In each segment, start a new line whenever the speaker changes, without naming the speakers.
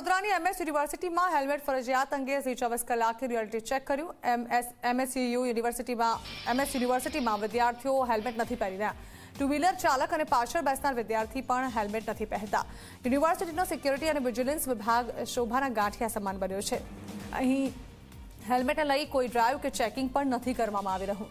વડોદરાની એમએસ યુનિવર્સિટીમાં હેલ્મેટ ફરજિયાત અંગે સી ચોવીસ કલાકથી રિયાલિટી ચેક કર્યું. એમએસ, એમએસયુ યુનિવર્સિટીમાં, એમએસ યુનિવર્સિટીમાં વિદ્યાર્થીઓ હેલ્મેટ નથી પહેરી રહ્યા ટુ વ્હીલર ચાલક અને પાછળ બેસનાર વિદ્યાર્થી પણ હેલ્મેટ નથી પહેરતા. યુનિવર્સિટીનો સિક્યોરિટી અને વિજિલન્સ વિભાગ શોભાના ગાંઠિયા સમાન બન્યો છે. અહીં હેલ્મેટને લઈ કોઈ ડ્રાઈવ કે ચેકિંગ પણ નથી કરવામાં આવી રહ્યું.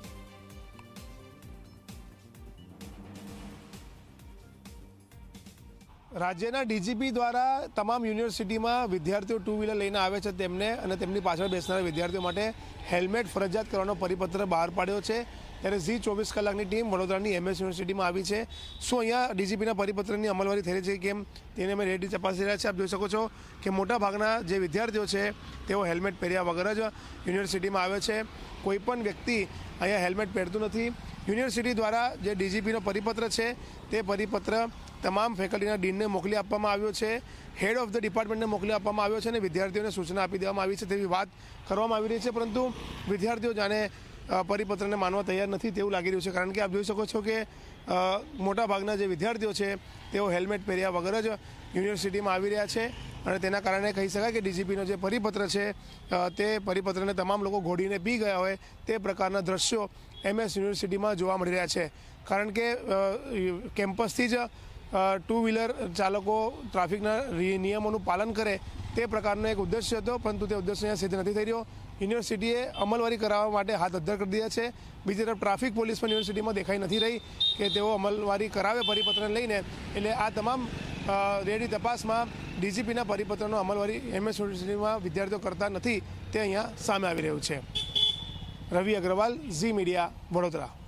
રાજ્યના ડીજીપી દ્વારા તમામ યુનિવર્સિટીમાં વિદ્યાર્થીઓ ટુ વ્હીલર લઈને આવે છે તેમને અને તેમની પાછળ બેસનારા વિદ્યાર્થીઓ માટે હેલ્મેટ ફરજિયાત કરવાનો પરિપત્ર બહાર પાડ્યો છે. ત્યારે ઝી ચોવીસ કલાકની ટીમ વડોદરાની એમએસ યુનિવર્સિટીમાં આવી છે. શું અહીંયા ડીજીપીના પરિપત્રની અમલવારી થઈ રહી છે કેમ? તેને અમે રેડી તપાસી રહ્યા છે આપ જોઈ શકો છો કે મોટા ભાગના જે વિદ્યાર્થીઓ છે, તેઓ હેલ્મેટ પહેર્યા વગર જ યુનિવર્સિટીમાં આવે છે. કોઈપણ વ્યક્તિ અહીંયા હેલ્મેટ પહેરતું નથી. યુનિવર્સિટી દ્વારા જે ડીજીપીનો પરિપત્ર છે, તે પરિપત્ર તમામ ફેકલ્ટીના ડીનને મોકલી આપવામાં આવ્યો છે, હેડ ઓફ ધ ડિપાર્ટમેન્ટને મોકલી આપવામાં આવ્યો છે અને વિદ્યાર્થીઓને સૂચના આપી દેવામાં આવી છે તેવી વાત કરવામાં આવી રહી છે, પરંતુ વિદ્યાર્થીઓ જાણે પરિપત્રને માનવા તૈયાર નથી તેવું લાગી રહ્યું છે, કારણ કે આપ જોઈ શકો છો કે મોટાભાગના જે વિદ્યાર્થીઓ છે, તેઓ હેલ્મેટ પહેર્યા વગર જ યુનિવર્સિટીમાં આવી રહ્યા છે. અને તેના કારણે કહી શકાય કે ડીજીપીનો જે પરિપત્ર છે તે પરિપત્રને તમામ લોકો ઘોડીને પી ગયા હોય તે પ્રકારના દ્રશ્યો એમએસ યુનિવર્સિટીમાં જોવા મળી રહ્યા છે. કારણ કે કેમ્પસથી જ ટુ વ્હીલર ચાલકો ટ્રાફિકના નિયમોનું પાલન કરે તે પ્રકારનો એક ઉદ્દેશ્ય હતો, પરંતુ તે ઉદ્દેશ્ય અહીંયા સિદ્ધ નથી થઈ રહ્યો. યુનિવર્સિટીએ અમલવારી કરાવવા માટે હાથ અદ્ધર કરી દીધા છે. બીજી તરફ ટ્રાફિક પોલીસ પણ યુનિવર્સિટીમાં દેખાઈ નથી રહી કે તેઓ અમલવારી કરાવે પરિપત્રને લઈને. એટલે આ તમામ રેડી તપાસમાં ડીજીપીના પરિપત્રનો અમલવારી એમએસ યુનિવર્સિટીમાં વિદ્યાર્થીઓ કરતા નથી તે અહીંયા સામે આવી રહ્યું છે. રવિ અગ્રવાલ, ઝી મીડિયા, વડોદરા.